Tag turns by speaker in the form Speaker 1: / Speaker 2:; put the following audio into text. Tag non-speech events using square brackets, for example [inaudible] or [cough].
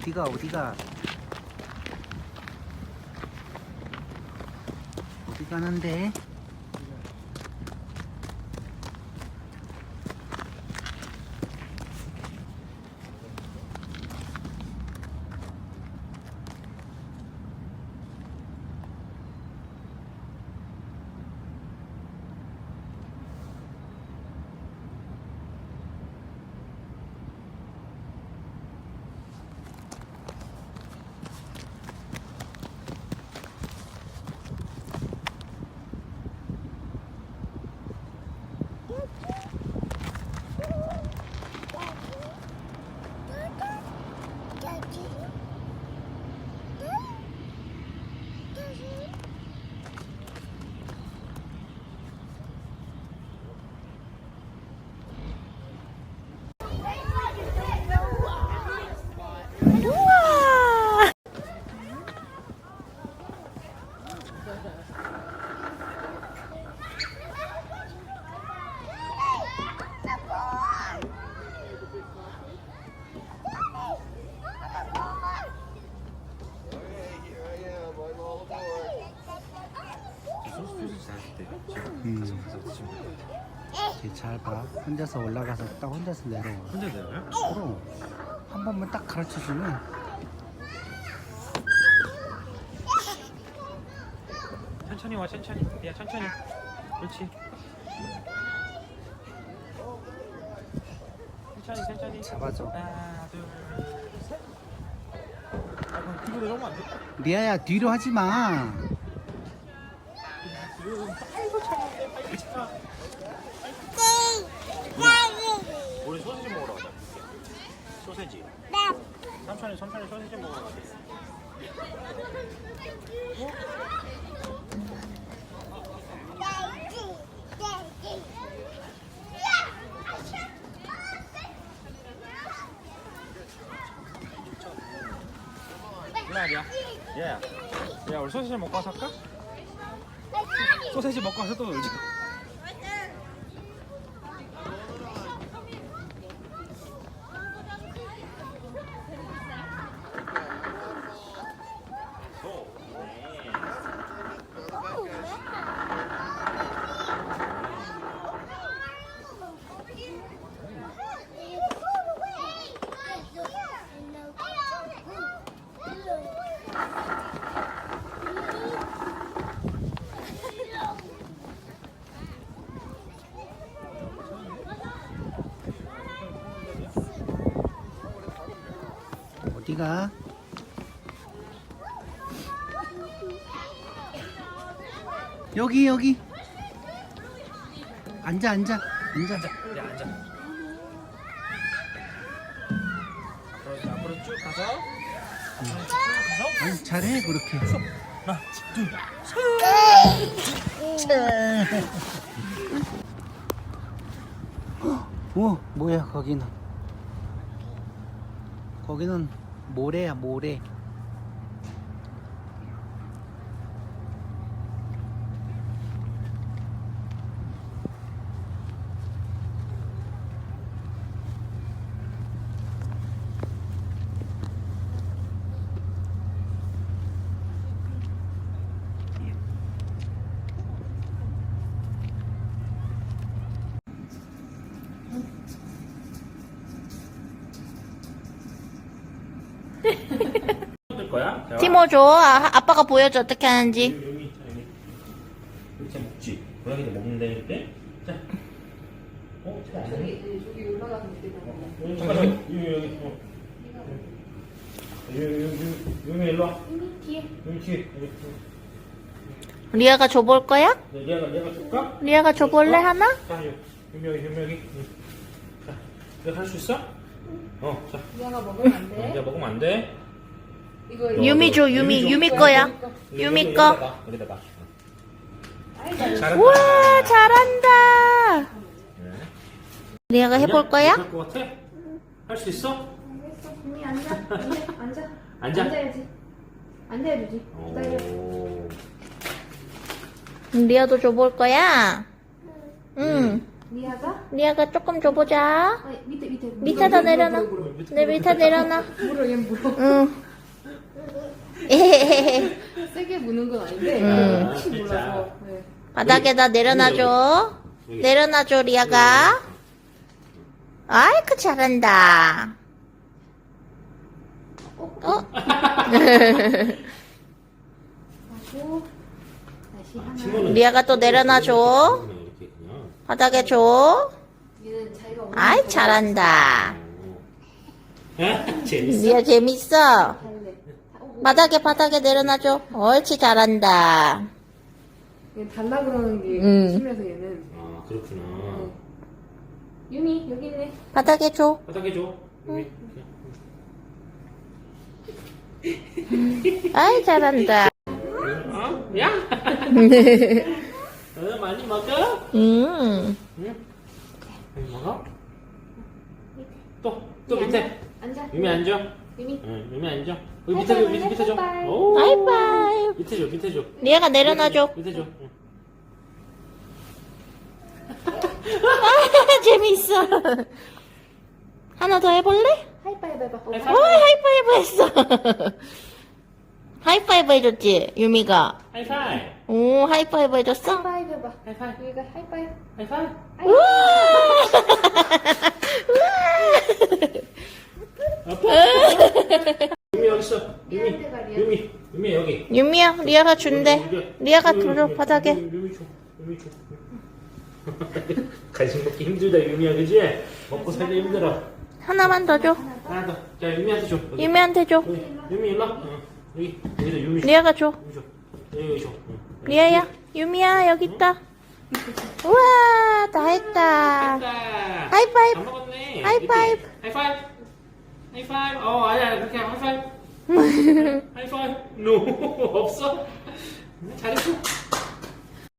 Speaker 1: 어디가 어디가 어디 가는데? 음. 잘 봐. 혼자서 올라가서 딱 혼자서 내려와.
Speaker 2: 혼자 내려요?
Speaker 1: 그럼 한 번만 딱 가르쳐 주면
Speaker 2: 천천히 와 천천히 야 천천히 그렇지 천천히 천천히
Speaker 1: 잡아줘.
Speaker 2: 하나 둘셋 아 그럼 뒤로 내려오면 안 돼?
Speaker 1: 리아야 뒤로 하지 마.
Speaker 2: 뒤로 아이고 참는데 아이고 참 우리 소세지 먹으러 가자 소세지 천천히 천천히 소세지 먹으러 가자 일로와야 얘야 야 우리 소세지 먹고 와서 할까? 소세지 먹고 와서 또 놀자
Speaker 1: 어디가? 여기 여기. 앉아 앉아 앉아.
Speaker 2: 야 앉아 앞으로 앞으로 쭉 가서 앞으로 쭉 가서
Speaker 1: 아니 잘해 그렇게.
Speaker 2: 하나
Speaker 1: 둘오 뭐야 거기는? 거기는 모래야 모 래.
Speaker 2: 뜰 거야? 자,
Speaker 3: 티모 줘. 아, 아빠가 보여줘 어떻게 하는지.
Speaker 2: 여기 여기 있잖아, 여기 이렇게 먹지 고양이도 먹는데 이렇게 자 어? 저기 저기 올라가서 어, 잠깐 여기 여기 여기 어. 여기 여기 여기 여기 일로 와 여기 뒤에 여기
Speaker 3: 리아가 줘볼 거야?
Speaker 2: 네, 얘가 얘가 줄까?
Speaker 3: 리아가 줘볼래 하나?
Speaker 2: 자 여기 여기 여기 여기 자 이거 할 수 있어? 어 자
Speaker 4: 이하가 먹으면 안 돼.
Speaker 2: 이제 먹으면 안 돼
Speaker 4: 이거
Speaker 3: 유미 줘 유미 유미 거야. 유미 거.
Speaker 2: 여기다가
Speaker 3: 우와 잘한다.
Speaker 2: 네.
Speaker 3: 리아가 해볼 거야?
Speaker 2: 할것 같아? 할 수 있어?
Speaker 4: 유미 앉아. 앉아. 앉아. [laughs]
Speaker 2: 앉아.
Speaker 4: 앉아야지. 앉아야지. 기다려.
Speaker 2: 오.
Speaker 3: 음, 리아도 줘볼 거야? 응.
Speaker 4: 리아가?
Speaker 3: 리아가 조금 줘보자.
Speaker 4: 아니 밑에 밑에.
Speaker 3: 밑에 다 내려놔. 내 밑에 내려놔.
Speaker 4: 물어 얘 물어.
Speaker 3: 응. 에헤헤헤. [laughs]
Speaker 4: 세게 무는 건 아닌데
Speaker 3: 음.
Speaker 4: 혹시 몰라서. 네.
Speaker 3: 바닥에다 내려놔줘. 내려놔줘, 리아가. 아이쿠, 잘한다. 어?
Speaker 4: 하고 다시 하나.
Speaker 2: 친구는
Speaker 3: 리아가 또 내려놔줘. 바닥에 줘. 아이,
Speaker 4: 거
Speaker 3: 잘한다.
Speaker 2: 아, 재밌어.
Speaker 3: 재밌어.
Speaker 4: 자, 오, 오.
Speaker 3: 바닥에, 바닥에 내려놔줘. 옳지, 잘한다.
Speaker 4: 얘 달라 그러는 게
Speaker 3: 음.
Speaker 4: 심해서 얘는.
Speaker 2: 아, 그렇구나.
Speaker 4: 유미 여기 있네.
Speaker 3: 바닥에 줘.
Speaker 2: 바닥에 줘. 여기.
Speaker 3: 아이, 잘한다.
Speaker 2: 어? 야! [laughs] 어, 많이 먹어?
Speaker 3: 음.
Speaker 2: 응? 많이 먹어? 또, 또 밑에.
Speaker 4: 앉아.
Speaker 2: 유미 앉아.
Speaker 4: 유미.
Speaker 2: 응, 유미 앉아. 여기 밑에 줘, 밑에, 밑에 줘. 오.
Speaker 3: 하이파이브.
Speaker 2: 밑에 줘, 밑에 줘.
Speaker 3: 리아가 내려놔줘.
Speaker 2: 밑에 줘. 응.
Speaker 3: 아, [laughs] 재밌어. 하나 더 해볼래?
Speaker 4: 하이파이브 해봐.
Speaker 3: 오, 하이파이브 했어. 하이파이브 해줬지, 유미가.
Speaker 2: 하이파이.
Speaker 3: 오, 하이파이브 해줬어?
Speaker 4: 하이파이브 해봐.
Speaker 2: 하이파이.
Speaker 4: 여기가 하이파이브.
Speaker 2: 하이파이.
Speaker 3: 우와! [laughs]
Speaker 2: 유미 여기 있어. 유미.
Speaker 4: 미안해, 말이야.
Speaker 2: 유미. 유미 여기.
Speaker 3: 유미야, 리아가 준대. 리아가
Speaker 2: 유미,
Speaker 3: 바닥에.
Speaker 2: 유미, 유미 줘. 유미 줘. [laughs] 간식 먹기 힘들다 유미야 그지? 먹고 살기 힘들어.
Speaker 3: 하나만 더 줘.
Speaker 2: 하나 더. 자 유미한테 줘. 여기.
Speaker 3: 유미한테 줘.
Speaker 2: 유미 일로. 와. 응. 여기 여기다 유미 줘.
Speaker 3: 리아가 줘.
Speaker 2: 유미 줘. 여기 여기 줘. 응.
Speaker 3: 리아야, 유미야, 여기 있다. 우와, 다 했다.
Speaker 2: 됐다.
Speaker 3: 하이파이브.
Speaker 2: 다 먹었네.
Speaker 3: 하이파이브.
Speaker 2: 이렇게. 하이파이브. 하이파이브. 어 아니야 그렇게 하이파이브. [laughs] 하이파이브. 노 없어. 잘했어.